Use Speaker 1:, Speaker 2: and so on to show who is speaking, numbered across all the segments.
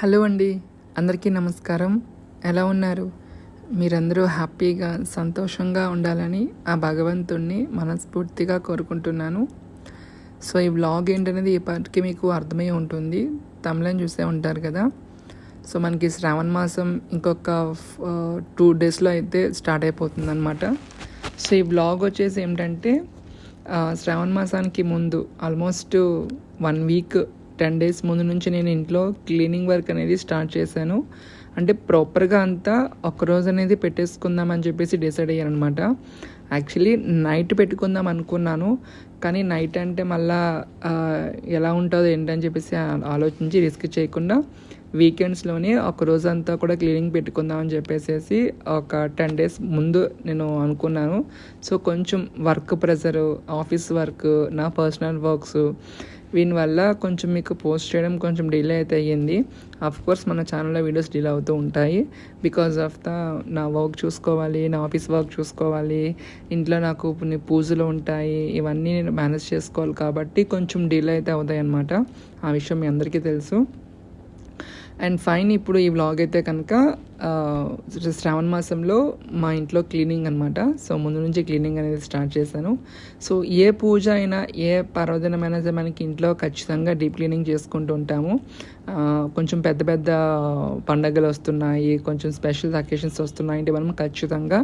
Speaker 1: Hello అండి. అందరికీ నమస్కారం. ఎలా ఉన్నారు? మీరందరూ హ్యాపీగా సంతోషంగా ఉండాలని ఆ భగవంతుణ్ణి మనస్ఫూర్తిగా కోరుకుంటున్నాను. సో ఈ వ్లాగ్ ఏంటనేది ఇప్పటికీ మీకు అర్థమై ఉంటుంది. తమిళం చూసే ఉంటారు కదా. సో మనకి శ్రావణ మాసం ఇంకొక టూ డేస్లో అయితే స్టార్ట్ అయిపోతుంది అనమాట సో ఈ వ్లాగ్ వచ్చేసి ఏంటంటే శ్రావణ మాసానికి ముందు almost one week ten days ముందు నుంచి నేను ఇంట్లో క్లీనింగ్ వర్క్ అనేది స్టార్ట్ చేశాను. అంటే ప్రాపర్గా అంతా ఒక రోజు అనేది పెట్టేసుకుందాం అని చెప్పేసి డిసైడ్ అయ్యాను అనమాట యాక్చువల్లీ నైట్ పెట్టుకుందాం అనుకున్నాను. కానీ నైట్ అంటే మళ్ళా ఎలా ఉంటుందో ఏంటని చెప్పేసి ఆలోచించి రిస్క్ చేయకుండా వీకెండ్స్లోనే ఒక రోజు అంతా కూడా క్లీనింగ్ పెట్టుకుందాం అని చెప్పేసి ఒక టెన్ డేస్ ముందు నేను అనుకున్నాను. సో కొంచెం వర్క్ ప్రెషర్ ఆఫీస్ వర్క్ నా పర్సనల్ వర్క్స్ వీని వల్ల కొంచెం మీకు పోస్ట్ చేయడం కొంచెం డిలే అయితే అయ్యింది. కోర్స్ మన ఛానల్లో వీడియోస్ డిలే అవుతూ ఉంటాయి. బికాజ్ ఆఫ్ ద నా వర్క్ చూసుకోవాలి నా ఆఫీస్ వర్క్ చూసుకోవాలి ఇంట్లో నాకు కొన్ని పూజలు ఉంటాయి ఇవన్నీ నేను మేనేజ్ చేసుకోవాలి కాబట్టి కొంచెం డిలే అయితే అవుతాయి అన్నమాట. ఆ విషయం మీ అందరికీ తెలుసు. అండ్ ఫైన్ ఇప్పుడు ఈ వ్లాగ్ అయితే కనుక శ్రావణ మాసంలో మా ఇంట్లో క్లీనింగ్ అనమాట సో ముందు నుంచి క్లీనింగ్ అనేది స్టార్ట్ చేశాను. సో ఏ పూజ అయినా ఏ పర్వదినమైనా మనకి ఇంట్లో ఖచ్చితంగా డీప్ క్లీనింగ్ చేసుకుంటూ ఉంటాము. కొంచెం పెద్ద పెద్ద పండగలు వస్తున్నాయి కొంచెం స్పెషల్ అకేషన్స్ వస్తున్నాయి అంటే మనం ఖచ్చితంగా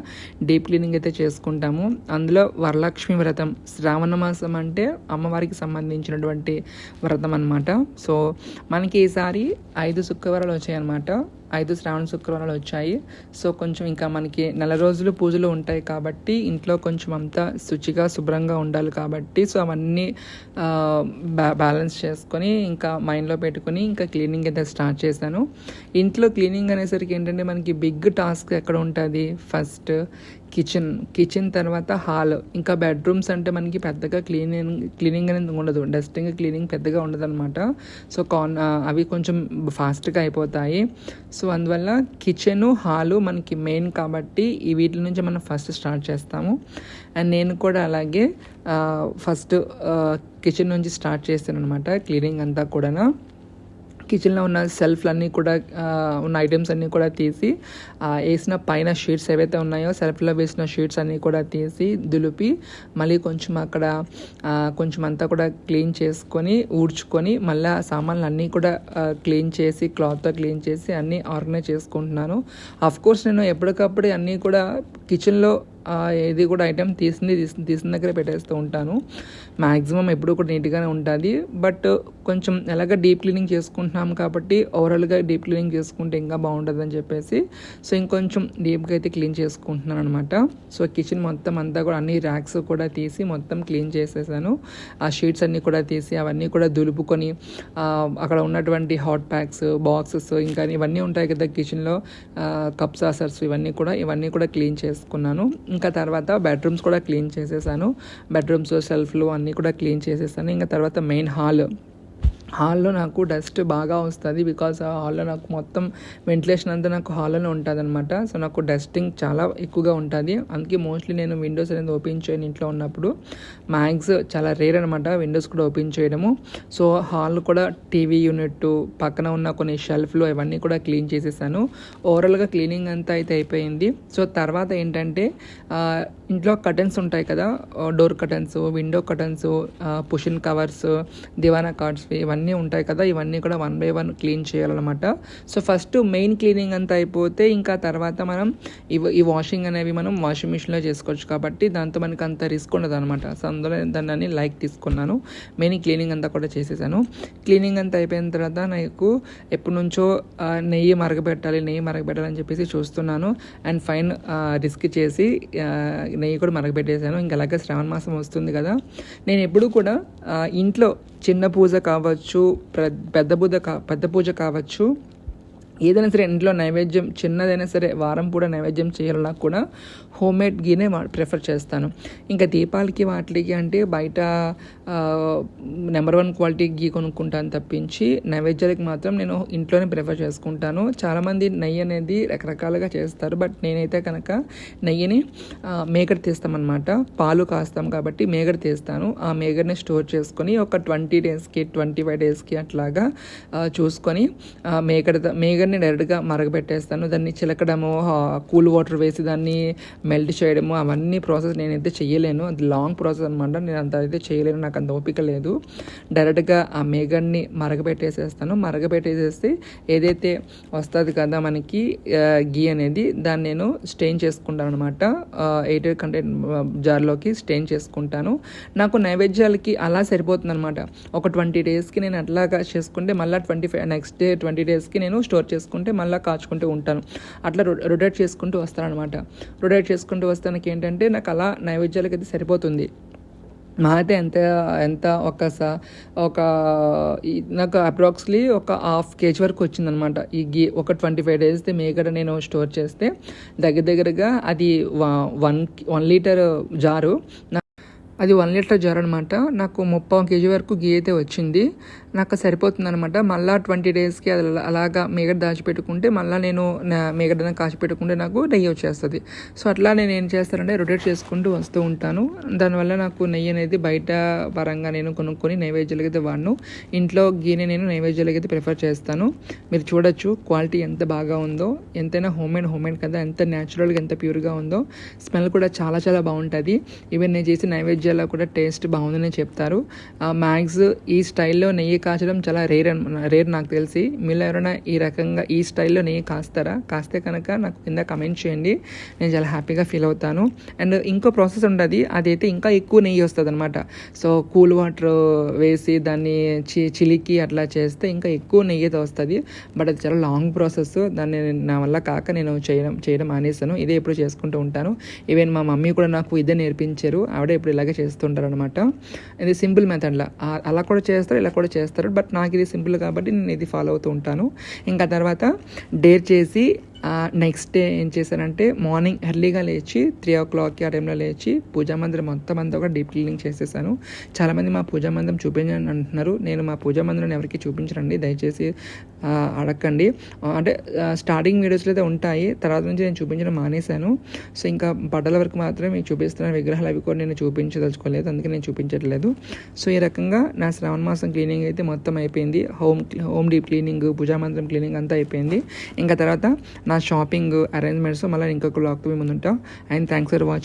Speaker 1: డీప్ క్లీనింగ్ అయితే చేసుకుంటాము. అందులో వరలక్ష్మి వ్రతం శ్రావణ మాసం అంటే అమ్మవారికి సంబంధించినటువంటి వ్రతం అనమాట సో మనకి ఈసారి ఐదు శుక్రవారాలు వచ్చాయన్నమాట. ఐదు శ్రావణ శుక్రవారాలు వచ్చాయి. సో కొంచెం ఇంకా మనకి నెల రోజులు పూజలు ఉంటాయి కాబట్టి ఇంట్లో కొంచెం అంతా శుచిగా శుభ్రంగా ఉండాలి కాబట్టి సో అవన్నీ బ్యాలెన్స్ చేసుకొని ఇంకా మైండ్లో పెట్టుకొని ఇంకా క్లీనింగ్ అయితే స్టార్ట్ చేశాను. ఇంట్లో క్లీనింగ్ అనేసరికి ఏంటంటే మనకి బిగ్ టాస్క్ ఎక్కడ ఉంటుంది? ఫస్ట్ కిచెన్ కిచెన్ తర్వాత హాల్ ఇంకా బెడ్రూమ్స్ అంటే మనకి పెద్దగా క్లీనింగ్ క్లీనింగ్ అనేది ఉండదు. డస్టింగ్ క్లీనింగ్ పెద్దగా ఉండదు అనమాట సో కాన్ అవి కొంచెం ఫాస్ట్గా అయిపోతాయి. సో అందువల్ల కిచెన్ హాలు మనకి మెయిన్ కాబట్టి ఈ వీటి నుంచి మనం ఫస్ట్ స్టార్ట్ చేస్తాము. అండ్ నేను కూడా అలాగే ఫస్ట్ కిచెన్ నుంచి స్టార్ట్ చేస్తాను అనమాట క్లీనింగ్ అంతా కూడా కిచెన్లో ఉన్న సెల్ఫ్లన్నీ కూడా ఉన్న ఐటమ్స్ అన్నీ కూడా తీసి వేసిన పైన షీట్స్ ఏవైతే ఉన్నాయో సెల్ఫ్లో వేసిన షీట్స్ అన్నీ కూడా తీసి దులిపి మళ్ళీ కొంచెం అక్కడ కొంచెం అంతా కూడా క్లీన్ చేసుకొని ఊడ్చుకొని మళ్ళీ ఆ సామాన్లు అన్నీ కూడా క్లీన్ చేసి క్లాత్తో క్లీన్ చేసి అన్నీ ఆర్గనైజ్ చేసుకుంటున్నాను. కోర్స్ నేను ఎప్పటికప్పుడు అన్నీ కూడా కిచెన్లో ఏది కూడా ఐటెం తీసింది తీసిన తీసిన దగ్గర పెట్టేస్తూ ఉంటాను. మ్యాక్సిమం ఎప్పుడు కూడా నీట్గానే ఉంటుంది. బట్ కొంచెం ఎలాగ డీప్ క్లీనింగ్ చేసుకుంటున్నాం కాబట్టి ఓవరాల్గా డీప్ క్లీనింగ్ చేసుకుంటే ఇంకా బాగుంటుంది అని చెప్పేసి సో ఇంకొంచెం డీప్గా అయితే క్లీన్ చేసుకుంటున్నాను అనమాట సో కిచెన్ మొత్తం అంతా కూడా అన్ని ర్యాక్స్ కూడా తీసి మొత్తం క్లీన్ చేసేసాను. ఆ షీట్స్ అన్నీ కూడా తీసి అవన్నీ కూడా దులుపుకొని అక్కడ ఉన్నటువంటి హాట్ ప్యాక్స్ బాక్సెస్ ఇంకా ఇవన్నీ ఉంటాయి కదా కిచెన్లో కప్ సాసర్స్ ఇవన్నీ కూడా ఇవన్నీ కూడా క్లీన్ చేసుకున్నాను. ఇంకా తర్వాత బెడ్రూమ్స్ కూడా క్లీన్ చేసేసాను. బెడ్రూమ్స్ సెల్ఫ్లు అన్నీ కూడా క్లీన్ చేసేసాను. ఇంకా తర్వాత మెయిన్ హాల్ హాల్లో నాకు డస్ట్ బాగా వస్తుంది బికాస్ ఆ హాల్లో నాకు మొత్తం వెంటిలేషన్ అంతా నాకు హాల్లోనే ఉంటుంది అనమాట సో నాకు డస్టింగ్ చాలా ఎక్కువగా ఉంటుంది. అందుకే మోస్ట్లీ నేను విండోస్ అనేది ఓపెన్ చేయను ఇంట్లో ఉన్నప్పుడు. మ్యాక్స్ చాలా రేర్ అనమాట విండోస్ కూడా ఓపెన్ చేయడము. సో హాల్ కూడా టీవీ యూనిట్ పక్కన ఉన్న కొన్ని షెల్ఫ్లు ఇవన్నీ కూడా క్లీన్ చేసేసాను. ఓవరాల్గా క్లీనింగ్ అంతా అయితే అయిపోయింది. సో తర్వాత ఏంటంటే ఇంట్లో కటన్స్ ఉంటాయి కదా door curtains window curtains cushion covers దివానా కార్డ్స్ ఇవన్నీ ఉంటాయి కదా ఇవన్నీ కూడా వన్ బై వన్ క్లీన్ చేయాలన్నమాట. సో ఫస్ట్ మెయిన్ క్లీనింగ్ అంతా అయిపోతే ఇంకా తర్వాత మనం ఇవి ఈ వాషింగ్ అనేవి మనం వాషింగ్ మిషన్లో చేసుకోవచ్చు కాబట్టి దాంతో మనకి అంత రిస్క్ ఉండదు అనమాట సో అందులో దాన్ని లైక్ తీసుకున్నాను. మెయిన్ క్లీనింగ్ అంతా కూడా చేసేసాను. క్లీనింగ్ అంతా అయిపోయిన తర్వాత నాకు ఎప్పటి నుంచో నెయ్యి మరగబెట్టాలి నెయ్యి మరగబెట్టాలని చెప్పేసి చూస్తున్నాను. అండ్ ఫైన్ రిస్క్ చేసి నెయ్యి కూడా మరగబెట్టేశాను ఇంకా అలాగే శ్రావణ మాసం వస్తుంది కదా. నేను ఎప్పుడు కూడా ఇంట్లో చిన్న పూజ కావచ్చు పెద్ద పూజ కా పెద్ద పూజ కావచ్చు ఏదైనా సరే ఇంట్లో నైవేద్యం చిన్నదైనా సరే వారం కూడా నైవేద్యం చేయాలన్నా కూడా హోమ్ మేడ్ గీనే ప్రిఫర్ చేస్తాను. ఇంకా దీపాలకి వాటికి అంటే బయట నెంబర్ వన్ క్వాలిటీ గీ కొనుక్కుంటాను తప్పించి నైవేద్యాలకి మాత్రం నేను ఇంట్లోనే ప్రిఫర్ చేసుకుంటాను. చాలామంది నెయ్యి అనేది రకరకాలుగా చేస్తారు బట్ నేనైతే కనుక నెయ్యిని మేకడ తీస్తామన్నమాట. పాలు కాస్తాం కాబట్టి మేగడ తీస్తాను. ఆ మేగడని స్టోర్ చేసుకొని ఒక ట్వంటీ డేస్కి ట్వంటీ ఫైవ్ డేస్కి అట్లాగా చూసుకొని మేకడ మేకడ ఫింగర్ని డైరెక్ట్గా మరగబెట్టేస్తాను. దాన్ని చిలకడము కూల్ వాటర్ వేసి దాన్ని మెల్ట్ చేయడము అవన్నీ ప్రాసెస్ నేనైతే చేయలేను అది లాంగ్ ప్రాసెస్ అనమాట నేను అంత అయితే చేయలేను నాకు అంత ఓపిక లేదు. డైరెక్ట్గా ఆ మేగడ్ని మరగబెట్టేసేస్తాను. మరగబెట్టేసేసి ఏదైతే వస్తుంది కదా మనకి గీ అనేది దాన్ని నేను స్టెయిన్ చేసుకుంటాను అనమాట ఎయిట్ కంటెంట్ జార్లోకి స్టెయిన్ చేసుకుంటాను. నాకు నైవేద్యాలకి అలా సరిపోతుంది అనమాట ఒక ట్వంటీ డేస్కి నేను అట్లాగా చేసుకుంటే మళ్ళీ twenty five next day twenty డేస్కి నేను స్టోర్ చేసుకుంటే మళ్ళీ కాచుకుంటూ ఉంటాను. అట్లా రొటేట్ చేసుకుంటూ వస్తాను అనమాట రొటేట్ చేసుకుంటూ వస్తే నాకు ఏంటంటే నాకు అలా నైవేద్యాలకి అయితే సరిపోతుంది. మా అయితే ఎంత ఎంత ఒక ఒక నాకు అప్రాక్స్లీ ఒక హాఫ్ కేజీ వరకు వచ్చిందనమాట ఈ గీ ఒక ట్వంటీ ఫైవ్ డేస్ మేకడ నేను స్టోర్ చేస్తే దగ్గర దగ్గరగా అది వన్ వన్ లీటర్ జారు అది వన్ లీటర్ జార్ అనమాట నాకు ముప్పై కేజీ వరకు గీ అయితే వచ్చింది. నాకు సరిపోతుంది అనమాట మళ్ళీ ట్వంటీ డేస్కి అది అలా- అలాగా మేగడ దాచిపెట్టుకుంటే మళ్ళీ నేను నా మేగడన నాకు నెయ్యి వచ్చేస్తుంది. సో అట్లా నేను ఏం చేస్తానంటే రొటేట్ చేసుకుంటూ వస్తూ ఉంటాను. దానివల్ల నాకు నెయ్యి అనేది బయట పరంగా నేను కొనుక్కొని నైవేద్యాలకి అయితే వాడను. ఇంట్లో గీని నేను నైవేద్యాలకి అయితే ప్రిఫర్ చేస్తాను. మీరు చూడొచ్చు క్వాలిటీ ఎంత బాగా ఉందో ఎంతైనా హోమ్ మేడ్ హోమ్ మేడ్ కదా ఎంత న్యాచురల్గా ఎంత ప్యూర్గా ఉందో. స్మెల్ కూడా చాలా చాలా బాగుంటుంది. ఈవెన్ నేను నైవేద్యం పిజ్జాలో కూడా టేస్ట్ బాగుందని చెప్తారు. మ్యాక్స్ ఈ స్టైల్లో నెయ్యి కాచడం చాలా రేర్ అన్ రేర్ నాకు తెలిసి. మీలో ఎవరైనా ఈ రకంగా ఈ స్టైల్లో నెయ్యి కాస్తారా? కాస్తే కనుక నాకు కింద కమెంట్ చేయండి. నేను చాలా హ్యాపీగా ఫీల్ అవుతాను. అండ్ ఇంకో ప్రాసెస్ ఉండదు. అదైతే ఇంకా ఎక్కువ నెయ్యి వస్తుంది అనమాట సో కూల్ వాటర్ వేసి దాన్ని చి చిలికి అట్లా చేస్తే ఇంకా ఎక్కువ నెయ్యి వస్తుంది. బట్ అది చాలా లాంగ్ ప్రాసెస్. దాన్ని నా వల్ల కాక నేను చేయడం చేయడం మానేసాను ఇదే ఎప్పుడు చేసుకుంటూ ఉంటాను. ఈవెన్ మా మమ్మీ కూడా నాకు ఇదే నేర్పించారు. ఆవిడ ఇప్పుడు ఇలాగే చేస్తుంటారు అనమాట ఇది సింపుల్ మెథడ్లా అలా కూడా చేస్తారు ఇలా కూడా చేస్తారు. బట్ నాకు ఇది సింపుల్ కాబట్టి నేను ఇది ఫాలో అవుతూ ఉంటాను. ఇంకా తర్వాత డేర్ చేసి నెక్స్ట్ డే ఏం చేశానంటే మార్నింగ్ ఎర్లీగా లేచి త్రీ ఓ క్లాక్కి ఆ టైంలో లేచి పూజా మందిరం మొత్తం అంతా కూడా డీప్ క్లీనింగ్ చేసేసాను. చాలామంది మా పూజా మందిరం చూపించండి అంటున్నారు. నేను మా పూజా మందిరం ఎవరికి చూపించరండి. దయచేసి అడగండి. అంటే స్టార్టింగ్ వీడియోస్లో అయితే ఉంటాయి. తర్వాత నుంచి నేను చూపించడం మానేశాను. సో ఇంకా బట్టల వరకు మాత్రం మీకు చూపిస్తున్న విగ్రహాలు అవి కూడా నేను చూపించదలుచుకోలేదు. అందుకే నేను చూపించట్లేదు. సో ఈ రకంగా నా శ్రావణ మాసం క్లీనింగ్ అయితే మొత్తం అయిపోయింది. Home home deep cleaning puja మందిరం క్లీనింగ్ అంతా అయిపోయింది. ఇంకా తర్వాత నా షాపింగ్ అరేంజ్మెంట్స్ మళ్ళీ ఇంకొక బ్లాగ్తో మేము ముందుంటాం. And thanks for watching